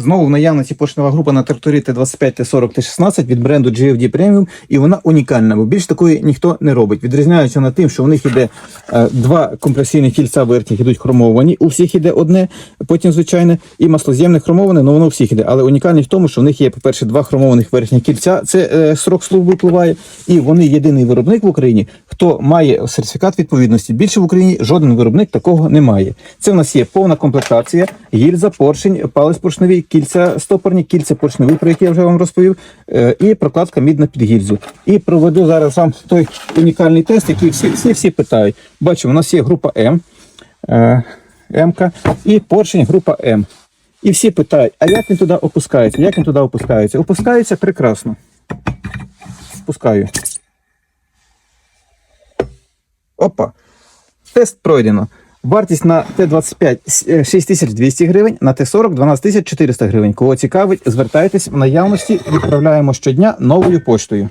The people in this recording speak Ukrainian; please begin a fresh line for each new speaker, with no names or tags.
Знову в наявності поршнева група на території Т25, Т40, Т16 від бренду GFD Premium, і вона унікальна, бо більш такої ніхто не робить. Відрізняється вона тим, що в них іде е, два компресійних кільця верхніх ідуть хромовані, у всіх іде одне, потім звичайне, і маслоз'ємне хромоване, але воно у всіх іде. Але унікальність в тому, що в них є, по-перше, два хромованих верхніх кільця, це е, срок служби випливає, і вони єдиний виробник в Україні, хто має сертифікат відповідності. Більше в Україні жоден виробник такого не має. Це в нас є повна комплектація, гільза, поршень, палець поршневий, кільця стопорні, кільця поршневі, про які я вже вам розповів, е, і прокладка мідна під гільзу. І проведу зараз вам той унікальний тест, який всі всі, всі питають. Бачимо, у нас є група М, е, М-ка, і поршень група М. І всі питають, а як він туди опускається? Як він туди опускається? Опускається прекрасно. Спускаю. Опа. Тест пройдено. Вартість на Т-25 е, 6200 гривень, на Т-40 12400 гривень. Кого цікавить, звертайтесь в наявності, відправляємо щодня новою поштою.